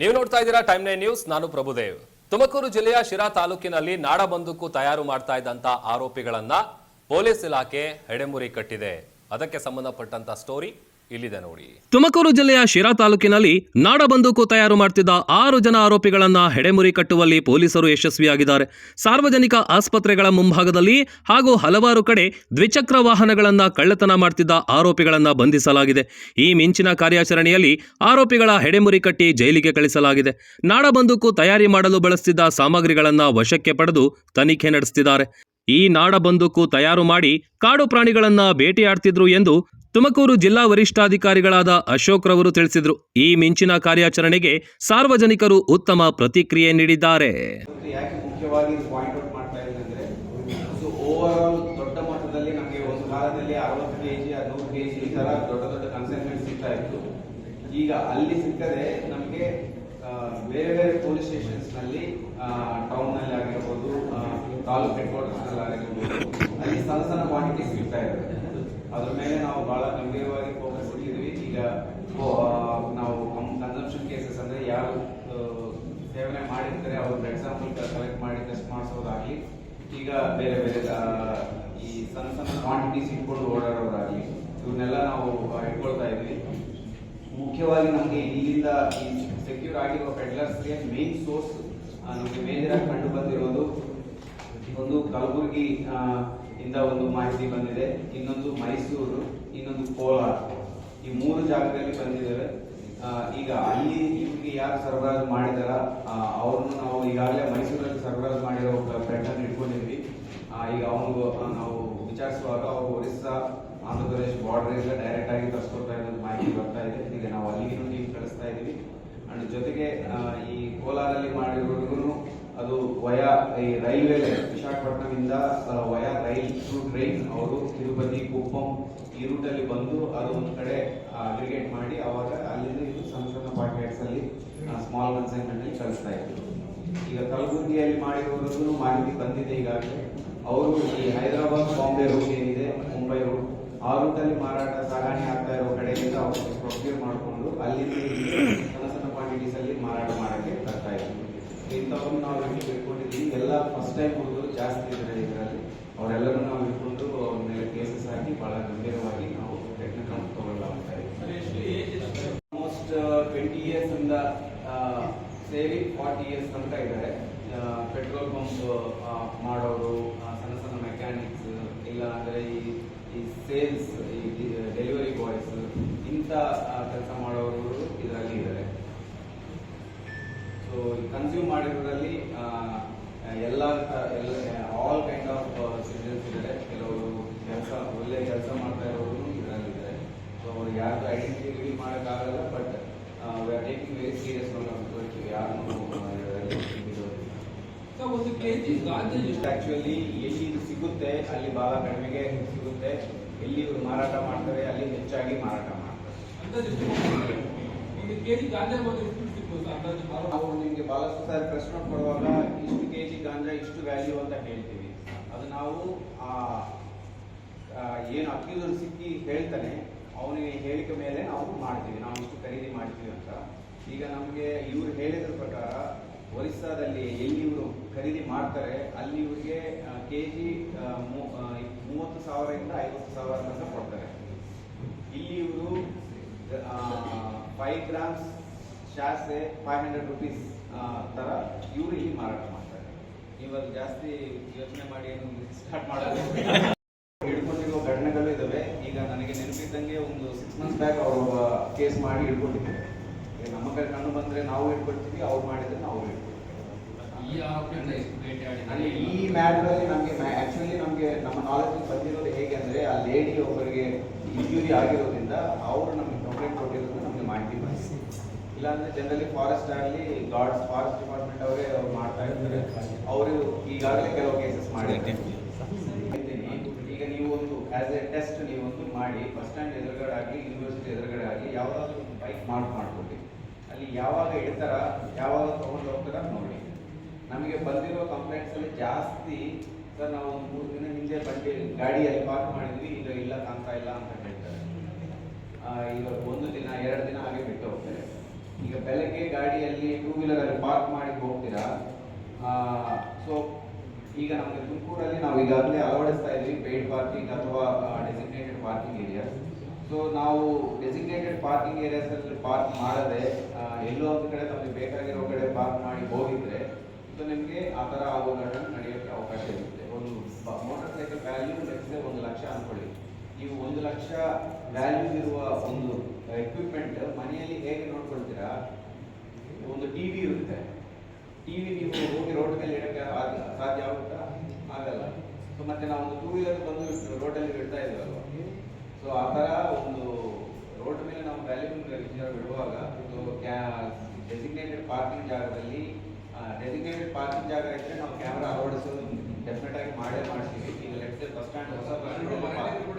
ನೀವು ನೋಡ್ತಾ ಇದ್ದೀರಾ ಟೈಮ್ ನೈನ್ ನ್ಯೂಸ್, ನಾನು ಪ್ರಭುದೇವ್. ತುಮಕೂರು ಜಿಲ್ಲೆಯ ಶಿರಾ ತಾಲೂಕಿನಲ್ಲಿ ನಾಡ ಬಂದೂಕು ತಯಾರು ಮಾಡ್ತಾ ಇದ್ದಂತ ಆರೋಪಿಗಳನ್ನ ಪೊಲೀಸ್ ಇಲಾಖೆ ಹೆಡೆಮುರಿ ಕಟ್ಟಿದೆ. ಅದಕ್ಕೆ ಸಂಬಂಧಪಟ್ಟಂತ ಸ್ಟೋರಿ ಇಲ್ಲಿದೆ ನೋಡಿ. ತುಮಕೂರು ಜಿಲ್ಲೆಯ ಶಿರಾ ತಾಲೂಕಿನಲ್ಲಿ ನಾಡ ಬಂದೂಕು ತಯಾರು ಮಾಡ್ತಿದ್ದ ಆರು ಜನ ಆರೋಪಿಗಳನ್ನ ಹೆಡೆಮುರಿ ಕಟ್ಟುವಲ್ಲಿ ಪೊಲೀಸರು ಯಶಸ್ವಿಯಾಗಿದ್ದಾರೆ. ಸಾರ್ವಜನಿಕ ಆಸ್ಪತ್ರೆಗಳ ಮುಂಭಾಗದಲ್ಲಿ ಹಾಗೂ ಹಲವಾರು ಕಡೆ ದ್ವಿಚಕ್ರ ವಾಹನಗಳನ್ನ ಕಳ್ಳತನ ಮಾಡ್ತಿದ್ದ ಆರೋಪಿಗಳನ್ನ ಬಂಧಿಸಲಾಗಿದೆ. ಈ ಮಿಂಚಿನ ಕಾರ್ಯಾಚರಣೆಯಲ್ಲಿ ಆರೋಪಿಗಳ ಹೆಡೆಮುರಿ ಕಟ್ಟಿ ಜೈಲಿಗೆ ಕಳಿಸಲಾಗಿದೆ. ನಾಡ ಬಂದೂಕು ತಯಾರಿ ಮಾಡಲು ಬಳಸ್ತಿದ್ದ ಸಾಮಗ್ರಿಗಳನ್ನ ವಶಕ್ಕೆ ಪಡೆದು ತನಿಖೆ ನಡೆಸುತ್ತಿದ್ದಾರೆ ಈ ನಾಡ ಬಂದೂಕು ತಯಾರು ಮಾಡಿ ಕಾಡು ಪ್ರಾಣಿಗಳನ್ನ ಭೇಟಿಯಾಡ್ತಿದ್ರು ಎಂದು ತುಮಕೂರು ಜಿಲ್ಲಾ ವರಿಷ್ಠಾಧಿಕಾರಿಗಳಾದ ಅಶೋಕ್ ರವರು ತಿಳಿಸಿದ್ರು. ಈ ಮಿಂಚಿನ ಕಾರ್ಯಾಚರಣೆಗೆ ಸಾರ್ವಜನಿಕರು ಉತ್ತಮ ಪ್ರತಿಕ್ರಿಯೆ ನೀಡಿದ್ದಾರೆ. ಈಗ ಅಲ್ಲಿ ಸಿಕ್ಕದೆ ನಮಗೆ ಬೇರೆ ಬೇರೆ ಪೊಲೀಸ್ ಸ್ಟೇಷನ್ಸ್ನಲ್ಲಿ ಟೌನ್ ಆಗಿರ್ಬೋದು ತಾಲೂಕ್ ಹೆಡ್ ಅಲ್ಲಿ ಸಣ್ಣ ಸಣ್ಣ ಕ್ವಾಂಟಿಟಿ ಸಿಗ್ತಾ ಇದೆ ಅದ್ರ ಮೇಲೆ ನಾವು ಬಹಳ ಗಂಭೀರವಾಗಿ ಫೋಕಸ್ ಇಟ್ಟಿದ್ವಿ ಈಗ ನಾವು ಕನ್ಸಂಪ್ಷನ್ ಕೇಸಸ್ ಅಂದ್ರೆ ಯಾರು ಸೇವನೆ ಮಾಡಿರ್ತಾರೆ, ಅವ್ರ ಬ್ಲಡ್ ಸ್ಯಾಂಪಲ್ ಕಲೆಕ್ಟ್ ಮಾಡಿ ಟೆಸ್ಟ್ ಮಾಡಿಸೋದಾಗ್ಲಿ, ಈಗ ಬೇರೆ ಬೇರೆ ಈ ಸಣ್ಣ ಸಣ್ಣ ಕ್ವಾಂಟಿಟೀಸ್ ಇಟ್ಕೊಂಡು ಓಡಾಡೋದಾಗ್ಲಿ ಇವನ್ನೆಲ್ಲ ನಾವು ಇಟ್ಕೊಳ್ತಾ ಇದ್ವಿ. ಮುಖ್ಯವಾಗಿ ನಮಗೆ ಇಲ್ಲಿಂದ ಈ ಸೆಕ್ಯೂರ್ ಆಗಿರುವ ಫೆಡ್ಲರ್ಸ್ಗೆ ಮೇನ್ ಸೋರ್ಸ್ ನಮಗೆ ಮೇಜರ್ ಆಗಿ ಕಂಡು ಬಂದಿರೋದು ಒಂದು ಕಲಬುರಗಿ ಇಂದ ಒಂದು ಮಾಹಿತಿ ಬಂದಿದೆ. ಇನ್ನೊಂದು ಮೈಸೂರು, ಇನ್ನೊಂದು ಕೋಲಾರ. ಈ ಮೂರು ಜಾಗದಲ್ಲಿ ಬಂದಿದ್ದೇವೆ. ಈಗ ಅಲ್ಲಿ ಯಾರು ಸರಬರಾಜು ಮಾಡಿದಾರ? ಅವ್ರನ್ನು ನಾವು ಈಗಾಗಲೇ ಮೈಸೂರಲ್ಲಿ ಸರಬರಾಜು ಮಾಡಿರೋ ಪೆಟ್ಟನ್ನು ಇಟ್ಕೊಂಡಿದ್ವಿ. ಈಗ ಅವನಿಗೂ ನಾವು ವಿಚಾರಿಸುವಾಗ ಅವರು ಒರಿಸ್ಸಾ, ಆಂಧ್ರ ಬಾರ್ಡರ್ ಇಂದ ಡೈರೆಕ್ಟ್ ಆಗಿ ತರಿಸ್ಕೊಡ್ತಾ ಇರೋದು ಮಾಹಿತಿ ಬರ್ತಾ ಇದೆ. ಈಗ ನಾವು ಅಲ್ಲಿಗೆ ಟೀಮ್ ಕಳಿಸ್ತಾ ಇದೀವಿ. ಅಂಡ್ ಜೊತೆಗೆ ಈ ಕೋಲಾರಲ್ಲಿ ಮಾಡಿರೋರ್ಗು ಅದು ವಯಾ, ಈ ರೈಲ್ವೆ ವಿಶಾಖಪಟ್ಟಣದಿಂದ ವಯಾ ರೈಲ್ ಥ್ರೂ ಟ್ರೈನ್ ಅವರು ತಿರುಪತಿ, ಕುಪ್ಪಂ ಈ ರೂಟಲ್ಲಿ ಬಂದು ಅದು ಒಂದು ಕಡೆ ಅಗ್ರಿಗೇಟ್ ಮಾಡಿ ಅವಾಗ ಅಲ್ಲಿಂದ ಇದು ಸಣ್ಣ ಸಣ್ಣ ಪಾಕೆಟ್ಸ್ ಅಲ್ಲಿ ಸ್ಮಾಲ್ ಕನ್ಸೈನ್ಮೆಂಟ್ ಅಲ್ಲಿ ಕಳಿಸ್ತಾ ಇದ್ರು. ಈಗ ಕಲಬುರಗಿಯಲ್ಲಿ ಮಾಡಿರೋದ್ರೂ ಮಾಹಿತಿ ಬಂದಿದೆ ಈಗಾಗಲೇ. ಅವರು ಈ ಹೈದರಾಬಾದ್, ಬಾಂಬೆ ರೂಟ್ ಏನಿದೆ, ಮುಂಬೈ ರೂಟ್ ಆ ರೂಟಲ್ಲಿ ಮಾರಾಟ ಸಾಗಣೆ ಆಗ್ತಾ ಇರೋ ಕಡೆಯಿಂದ ಅವರು ಪ್ರೊಕ್ಯೂರ್ ಮಾಡಿಕೊಂಡು ಅಲ್ಲಿಂದ ಸಣ್ಣ ಸಣ್ಣ ಕ್ವಾಂಟಿಟೀಸ್ ಅಲ್ಲಿ ಮಾರಾಟ ಮಾಡೋಕ್ಕೆ ಬರ್ತಾ ಇದ್ರು. ಇಂಥವ್ರನ್ನ ನಾವು ಇಲ್ಲಿ ಇಟ್ಕೊಂಡಿದ್ದೀವಿ ಎಲ್ಲ ಫಸ್ಟ್ ಟೈಮ್ ಹುಡುಗರು ಜಾಸ್ತಿ ಇದರಲ್ಲಿ ಅವರೆಲ್ಲರೂ ನಾವು ಇಟ್ಕೊಂಡು ಅವ್ರ ಮೇಲೆ ಕೇಸಸ್ ಹಾಕಿ ಬಹಳ ಗಂಭೀರವಾಗಿ ನಾವು ಟೆಕ್ನಿಕಲ್ ಕ್ರಮ ಆಲ್ಮೋಸ್ಟ್ ಟ್ವೆಂಟಿ ಇಯರ್ಸ್ ಇಂದ ಸೇರಿ ಫಾರ್ಟಿ ಇಯರ್ಸ್ ತನಕ ಇದ್ದಾರೆ. ಪೆಟ್ರೋಲ್ ಪಂಪ್ ಮಾಡೋರು ಸಣ್ಣ ಸಣ್ಣ ಮೆಕ್ಯಾನಿಕ್ಸ್ ಇಲ್ಲ ಅಂದ್ರೆ ಈ ಈ ಸೇಲ್ಸ್ ಈ ಡೆಲಿವರಿ ಬಾಯ್ಸ್ ಇಂಥ ಕೆಲಸ ಮಾಡೋರು ಇದರಲ್ಲಿ ಇದ್ದಾರೆ. ಸೊ ಕನ್ಸ್ಯೂಮ್ ಮಾಡಿರೋದ್ರಲ್ಲಿ ಎಲ್ಲ ಆಲ್ ಕೈಂಡ್ ಆಫ್ ಸಿಟಿಸನ್ಸ್ ಇದ್ದಾರೆ ಕೆಲವರು ಕೆಲಸ ಒಳ್ಳೆ ಕೆಲಸ ಮಾಡ್ತಾ ಇರೋರು ಇದರಲ್ಲಿ ಇದ್ದಾರೆ ಸೊ ಅವ್ರು ಯಾರ್ದು ಐಡೆಂಟಿಟಿ ರಿವೀಲ್ ಮಾಡೋಕ್ಕಾಗಲ್ಲ but we are taking very serious ಯಾರನ್ನು ಸೊ ಒಂದು ಗಾಂಜಾ ಎಷ್ಟು ಆಕ್ಚುಲಿ ಎಲ್ಲಿ ಇದು ಸಿಗುತ್ತೆ, ಅಲ್ಲಿ ಭಾಳ ಕಡಿಮೆಗೆ ಸಿಗುತ್ತೆ, ಎಲ್ಲಿ ಇವರು ಮಾರಾಟ ಮಾಡ್ತಾರೆ, ಅಲ್ಲಿ ಹೆಚ್ಚಾಗಿ ಮಾರಾಟ ಮಾಡ್ತಾರೆ. ನಾವು ನಿಮಗೆ ಬಹಳಷ್ಟು ಸಾರಿ ಪ್ರಶ್ನೆ ಕೊಡುವಾಗ, ಇಷ್ಟು ಕೆ ಜಿ ಗಾಂಜಾ, ಇಷ್ಟು ವ್ಯಾಲ್ಯೂ ಅಂತ ಹೇಳ್ತೀವಿ. ಅದು ನಾವು ಏನು ಅಕ್ಯೂಸರ್ ಸಿಕ್ಕಿ ಹೇಳ್ತಾನೆ, ಅವನಿಗೆ ಹೇಳಿಕೆ ಮೇಲೆ ನಾವು ಮಾಡ್ತೀವಿ. ನಾವು ಇಷ್ಟು ಖರೀದಿ ಮಾಡ್ತೀವಿ ಅಂತ ಈಗ ನಮಗೆ ಇವರು ಹೇಳಿದ ಪ್ರಕಾರ ಒರಿಸ್ಸಾದಲ್ಲಿ ಎಲ್ಲಿ ಇವರು ಖರೀದಿ ಮಾಡ್ತಾರೆ, ಅಲ್ಲಿ ಇವರಿಗೆ ಕೆ ಜಿ ಮೂವತ್ತು ಸಾವಿರದಿಂದ ಐವತ್ತು ಸಾವಿರ ತನಕ ಕೊಡ್ತಾರೆ. ಇಲ್ಲಿ ಇವರು five grams sachet five hundred rupees ತರ ಇವರು ಇಲ್ಲಿ ಮಾರಾಟ ಮಾಡ್ತಾರೆ. ಇವಾಗ ಜಾಸ್ತಿ ಯೋಚನೆ ಮಾಡಿ ಏನು ಸ್ಟಾರ್ಟ್ ಮಾಡೋದು? ಹಿಡ್ಕೊಂಡಿರೋ ಘಟನೆಗಳು ಇದಾವೆ. ಈಗ ನನಗೆ ನೆನಪಿದ್ದಂಗೆ ಒಂದು ಸಿಕ್ಸ್ ಮಂತ್ಸ್ ಬ್ಯಾಕ್ ಅವರು ಕೇಸ್ ಮಾಡಿ ಹಿಡ್ಕೊಂಡಿದ್ದಾರೆ. ನಮ್ಮ ಕಡೆ ಕಣ್ಣು ಬಂದ್ರೆ ನಾವು ಇಟ್ಕೊಳ್ತೀವಿ ಅವ್ರು ಮಾಡಿದ್ರೆ ನಾವು ಇಟ್ಕೊಳ್ತೀವಿ ಅಲ್ಲಿ ಈ ಮ್ಯಾಟರ್ ಅಲ್ಲಿ ನಮಗೆ ಆಕ್ಚುಲಿ ನಮಗೆ ನಮ್ಮ ನಾಲೆಜ್ ಬಂದಿರೋದು ಹೇಗೆ ಅಂದ್ರೆ ಆ ಲೇಡಿ ಒಬ್ಬರಿಗೆ ಇಂಜುರಿ ಆಗಿರೋದ್ರಿಂದ ಅವರು ನಮಗೆ ಕಂಪ್ಲೇಂಟ್ ಕೊಟ್ಟಿರೋದು ನಮಗೆ ಮಾಹಿತಿ ಬಂದಿದೆ. ಇಲ್ಲಾಂದ್ರೆ ಜನರಲಿ ಫಾರೆಸ್ಟ್ ಆಗಲಿ ಗಾರ್ಡ್ಸ್ ಫಾರೆಸ್ಟ್ ಡಿಪಾರ್ಟ್ಮೆಂಟ್ ಅವರೇ ಅವ್ರು ಮಾಡ್ತಾ ಇರ್ತಾರೆ. ಅವರು ಈಗಾಗಲೇ ಕೆಲವು ಕೇಸಸ್ ಮಾಡಿದ್ದಾರೆ. ಈಗ ನೀವು ಒಂದು ಆಸ್ ಎ ಟೆಸ್ಟ್ ನೀವೊಂದು ಮಾಡಿ ಬಸ್ ಸ್ಟ್ಯಾಂಡ್ ಎದುರುಗಡೆ ಆಗಲಿ ಯೂನಿವರ್ಸಿಟಿ ಎದುರುಗಡೆ ಆಗಲಿ ಯಾವುದಾದ್ರೂ ಬೈಕ್ ಮಾರ್ಕ್ ಮಾಡ್ಕೊಳ್ಳಿ ಅಲ್ಲಿ ಯಾವಾಗ ಇಡ್ತಾರ, ಯಾವಾಗ ತಗೊಂಡು ಹೋಗ್ತಾರ ನೋಡಿ. ನಮಗೆ ಬಂದಿರೋ ಕಂಪ್ಲೇಂಟ್ಸ್ ಅಲ್ಲಿ ಜಾಸ್ತಿ. ಸರ್, ನಾವು ಒಂದು ಮೂರು ದಿನ ಹಿಂದೆ ಬಂದು, ಗಾಡಿಯಲ್ಲಿ ಪಾರ್ಕ್ ಮಾಡಿದ್ವಿ, ಈಗ ಇಲ್ಲ ಕಾಣ್ತಾ ಇಲ್ಲ ಅಂತ ಹೇಳ್ತಾರೆ. ಈಗ ಒಂದು ದಿನ, ಎರಡು ದಿನ ಹಾಗೆ ಬಿಟ್ಟು ಹೋಗ್ತಾರೆ. ಈಗ ಬೆಳಗ್ಗೆ ಗಾಡಿಯಲ್ಲಿ ಟೂ ವೀಲರ್ ಅಲ್ಲಿ ಪಾರ್ಕ್ ಮಾಡಿ ಹೋಗ್ತೀರಾ? ಸೊ ಈಗ ನಮಗೆ ತುಮಕೂರಲ್ಲಿ ನಾವು ಈಗಾಗಲೇ ಅಳವಡಿಸ್ತಾ ಇದ್ವಿ ಪೇಯ್ಡ್ ಪಾರ್ಕಿಂಗ್ ಅಥವಾ ಡೆಸಿಗ್ನೇಟೆಡ್ ಪಾರ್ಕಿಂಗ್ ಏರಿಯಾಸ್ ಸೊ ನಾವು ಡೆಸಿಗ್ನೇಟೆಡ್ ಪಾರ್ಕಿಂಗ್ ಏರಿಯಾಸ್ ಅಲ್ಲಿ ಪಾರ್ಕ್ ಮಾಡದೆ ಎಲ್ಲೋ ಒಂದು ಕಡೆ ತಮಗೆ ಬೇಕಾಗಿರೋ ಕಡೆ ಪಾರ್ಕ್ ಮಾಡಿ ಹೋಗಿದ್ರೆ ಸೊ ನಿಮಗೆ ಆ ಥರ ಘಟನೆ ನಡೆಯೋಕ್ಕೆ ಅವಕಾಶ ಇರುತ್ತೆ. ಒಂದು ಮೋಟಾರ್ ಸೈಕಲ್ ವ್ಯಾಲ್ಯೂ ಲೆಕ್ಸೆ ಒಂದು ಲಕ್ಷ ಅಂದ್ಕೊಳ್ಳಿ ನೀವು ಒಂದು ಲಕ್ಷ ವ್ಯಾಲ್ಯೂ ಇರುವ ಒಂದು ಎಕ್ವಿಪ್ಮೆಂಟ್ ಮನೆಯಲ್ಲಿ ಹೇಗೆ ನೋಡ್ಕೊಳ್ತೀರಾ? ಒಂದು ಟಿ ವಿ ಇರುತ್ತೆ. ಟಿವಿ ನೀವು ಹೋಗಿ ರೋಡ್ ಮೇಲೆ ಇಡಕ್ಕೆ ಆಗ- ಸಾಧ್ಯ ಆಗುತ್ತಾ? ಆಗಲ್ಲ. ಸೊ ಮತ್ತೆ ನಾವು ಒಂದು ಟೂ ವೀಲರ್ ಬಂದು ರೋಡಲ್ಲಿ ಇಡ್ತಾ ಇದ್ದೀವಲ್ವ ಸೊ ಆ ಥರ ಒಂದು ರೋಡ್ ಮೇಲೆ ನಾವು ವ್ಯಾಲ್ಯೂಬಲ್ ವಿಜಯ ಬಿಡುವಾಗ ಒಂದು ಕ್ಯಾ ಡೆಸಿಗ್ನೇಟೆಡ್ ಪಾರ್ಕಿಂಗ್ ಜಾಗದಲ್ಲಿ ಡೆಸಿಗ್ನೇಟೆಡ್ ಪಾರ್ಕಿಂಗ್ ಜಾಗ ಇದ್ರೆ ನಾವು ಕ್ಯಾಮ್ರಾ ಅಳವಡಿಸೋದು ಡೆಫಿನೆಟ್ ಆಗಿ ಮಾಡೇ ಮಾಡ್ತೀವಿ. ಈಗ ಲೆಫ್ಟ್ ಬಸ್ ಸ್ಟ್ಯಾಂಡ್ ಹೊಸ ಬಸ್